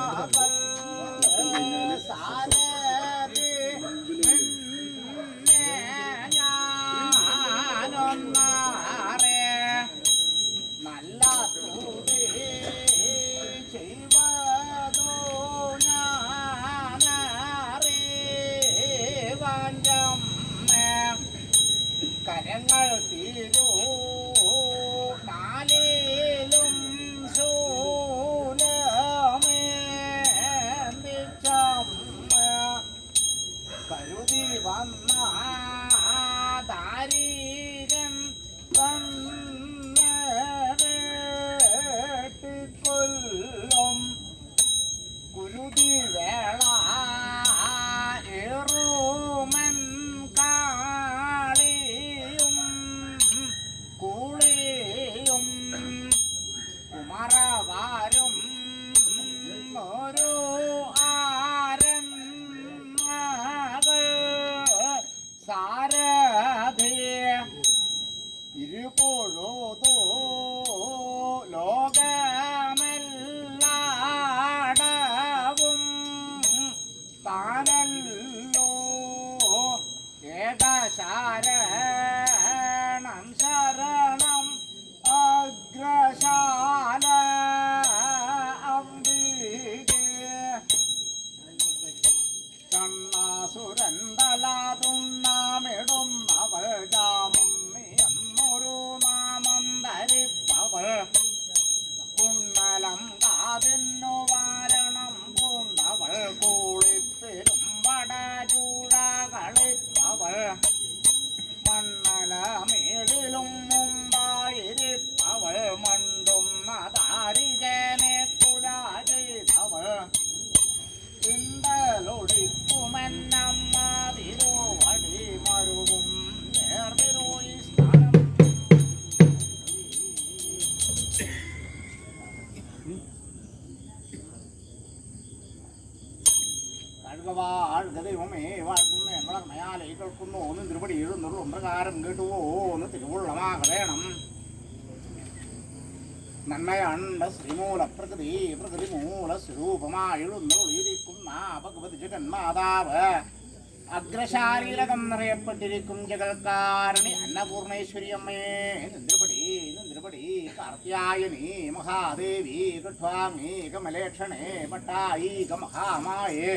啥，把二零。വാഴ്ക്കുന്ന ഞങ്ങളെ മയാലെ കേൾക്കുന്നു ഒന്ന് തിരുപടി എഴുന്നുള്ളൂ പ്രകാരം കേട്ടുവോ ഒന്ന് തിരുവുള്ളമാക വേണം. നന്മയണ്ട ശ്രീമൂല പ്രകൃതി പ്രകൃതി മൂല സ്വരൂപമായിരുന്നുള്ളിരിക്കുന്ന ഭഗവതി ജഗന്മാതാവ്. അഗ്രശാരീരകം നിറയപ്പെട്ടിരിക്കും ജഗൽക്കാരണി അന്നപൂർണേശ്വരി അമ്മേ. നിന്ദ്രപടി നിന്ദ്രപടി കാർത്യായനി മഹാദേവി കഠ്വാമി കമലേക്ഷണേ പട്ടായി മഹാമായേ.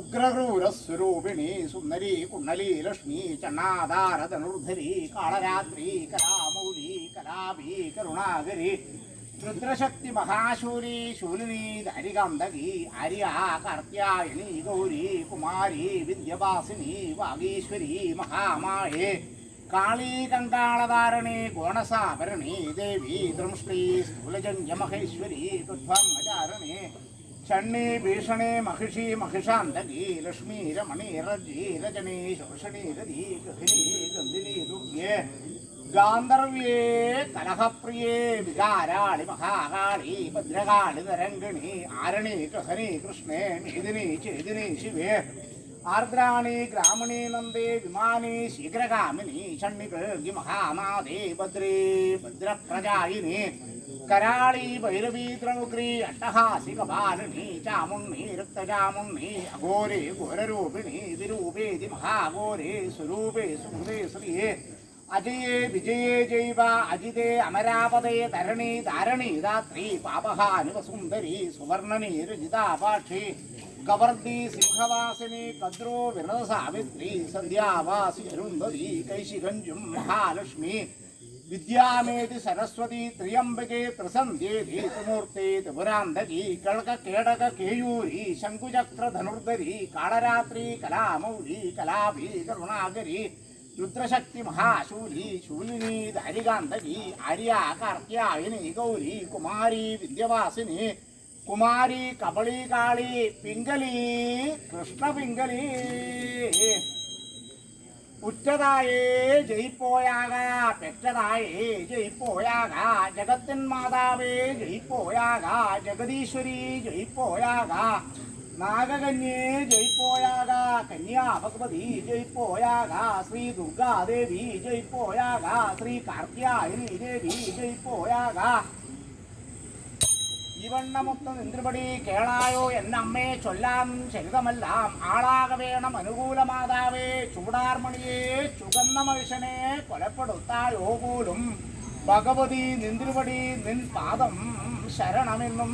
ഉഗ്രക്രൂരസ്വരൂപിണി സുന്ദരി കുണ്ണലി ലക്ഷ്മി ചണ്ണാധാര ധനുർധരി കാളരാത്രി കലാമൗലി കലാഭി കരുണാകരി രുദ്രശക്തി മഹാശൂരി ശൂലിനി ധരികാന്തകി ആര്യ കാർത്യായനി ഗൗരി കുമാരി വിദ്യവാസിനി വാഗീശ്വരി മഹാമായേ കാളീ കങ്കാളധാരണി ഗോണസാഭരണി ദേവി ദൃഷ്ടി സ്ഥൂലജന്യ മഹേശ്വരി சண்ணி பீஷணே மகிஷி மகிஷாந்தகி லக்ஷ்மி ரமணி ரஜி ரஜனி சோஷணி ரதி ககினி கந்தினி துர்கே. காந்தர்வே கலகப்பிரியே விகாராளி மகாகாளி பத்ரகாளி நரங்கிணி ஆரணி கஹனி கிருஷ்ணே மேதினி சேதினி சிவே. ஆர்திராணி கிராமணி நந்தே விமானி சீக்கிரகாமினி சண்ணிகி மகாநாதே பத்ரே பத்ரப்பிரஜாயினி. കരാളി ഭൈരവീ ത്രൗഗ്രി അട്ടഹാസിക ബാലിനി ചാമുണ്ണി രക്തചാമുണ്ണി അഘോരേ ഘോരരൂപിണി തിരൂപേതി മഹാഘോരേ സ്വരൂപേ സുഹൃദേ ശ്രീയേ അജയേ വിജയേ ജൈവ അജിതേ അമരാപതേ ധരണി ധാരണി ധാത്രി പാപഹാനുവസുന്ദരി സുവർണനി രജിതാപാക്ഷി കവർദ്ധി സിംഹവാസിനി കദ്രോ വിനത സാവിത്രി സന്ധ്യാവാസി അരുന്ധതി കൈശികഞ്ജും മഹാലക്ഷ്മി. विद्या सरस्वती त्रियंबिके प्रसन्धेमूर्तेरांधी कड़क केड़क केयूरी शंकुचक्र धनुर्धरी कालरात्री कलामौली कलाभीकुणागरी रुद्रशक्ति महाशूली, शूलिनी धरिगांधी आर्या, कार्त्यायिनी, गौरी, कुमारी, विद्यवासिनी, कुमारी कबली काली पिंगली कृष्ण पिंगली ഉറ്റതായേ ജയിപ്പോയാക പെറ്റതായേ ജയിപ്പോയാക ജഗത്തിൻ മാതാവേ ജയിപ്പോയാക ജഗദീശ്വരി ജയിപ്പോയാക നാഗകന്യേ ജയിപ്പോയാക കന്യാ ഭഗവതി ജയിപ്പോയാക ശ്രീ ദുർഗാദേവി ജയിപ്പോയാക ശ്രീ കാർത്യായനി ദേവി ജയിപ്പോയാക. ഇവണ്ണമൊത്ത നിന്ദ്രപടി കേളായോ എന്നമ്മയെ ചൊല്ലാം ചരിതമെല്ലാം ആളാക വേണം അനുകൂലമാതാവേ ചൂടാർമണിയെ ചുകന്ന മനുഷ്യനെ കൊലപ്പെടുത്തായോ പോലും ഭഗവതി നിന്ദ്രപടി നിൻ പാദം ശരണമെന്നും.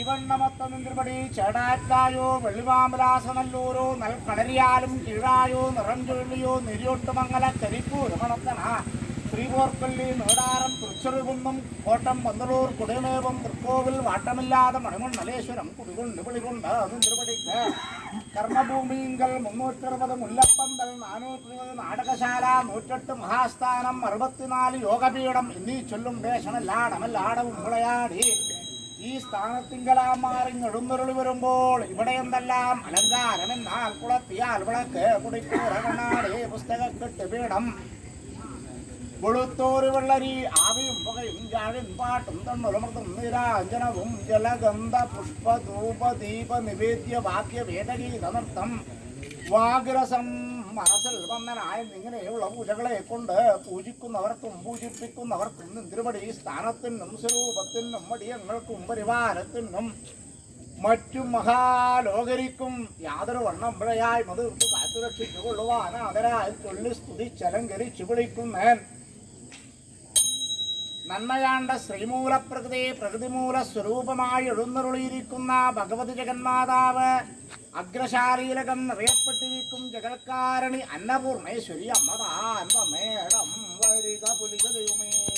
ഇവണ്ണമൊത്ത നിന്ദ്രപടി ചേടാറ്റായോ വെള്ളിവാമലാസനല്ലൂരോ നൽകണരിയാലും കീഴായോ നിറം ചുള്ളിയോ നിര്യോട്ടുമംഗല കരിപ്പൂരമണത്തന ശ്രീപോർപ്പള്ളി നേടാരം തൃച്ചെറുകുന്നം കോട്ടം പന്തളൂർ കുടമേവം തൃക്കോവിൽ വാട്ടമില്ലാതെ മണിമണ്ണലേശ്വരം കുടികൊണ്ട് വിളികൊണ്ട് നിന്ത്രപടിക്ക് കർമ്മഭൂമിങ്കൽ മുന്നൂറ്ററുപത് മുല്ലപ്പന്തൽ നാനൂറ്റിരുപത് നാടകശാല നൂറ്റെട്ട് മഹാസ്ഥാനം അറുപത്തിനാല് യോഗപീഠം എന്നീ ചൊല്ലും വേഷമല്ലാടമല്ലാടവും വിളയാടി. ഈ സ്ഥാനത്തിങ്കലാമാറിഞ്ഞെഴുന്നരുളി വരുമ്പോൾ ഇവിടെ എന്തെല്ലാം അലങ്കാരമെന്നാൽ കുളത്തിയാൽ വിളക്ക് കുടിക്കൂറകണ്ണാടി പുസ്തകക്കെട്ട് പീഠം വെളുത്തോറ് വെള്ളരി ആവിയും പുകയും ജാഴും പാട്ടും തണ്ണുലമൃതും നിരാഞ്ജനവും ജലഗന്ധ പുഷ്പ ധൂപ ദീപ നിവേദ്യ വാക്യ വേദഗീതനൃത്തം വാഗ്രസം മനസ്സിൽ വന്നനായും ഇങ്ങനെയുള്ള പൂജകളെ കൊണ്ട് പൂജിക്കുന്നവർക്കും പൂജിപ്പിക്കുന്നവർക്കും നിന്തിരുപടി സ്ഥാനത്തിനും സ്വരൂപത്തിനും മടിയങ്ങൾക്കും പരിവാരത്തിനും മറ്റു മഹാലോകരിക്കും യാതൊരു വണ്ണം പിഴയായി മതിർത്ത് കാത്തുരക്ഷിച്ചു കൊള്ളുവാൻ അതരായി ചൊല്ലി സ്തുതിച്ചലങ്കരിച്ചു വിളിക്കുന്നേൻ. നന്മയാണ്ട ശ്രീമൂലപ്രകൃതി പ്രകൃതിമൂല സ്വരൂപമായി എഴുന്നരുളിയിരിക്കുന്ന ഭഗവതി ജഗന്മാതാവ് അഗ്രശാരീരകം നിറയപ്പെട്ടിരിക്കും ജഗൽക്കാരണി അന്നപൂർണേശ്വരി അമ്മതാൻ മേടം വരിക പുലികതയുമേ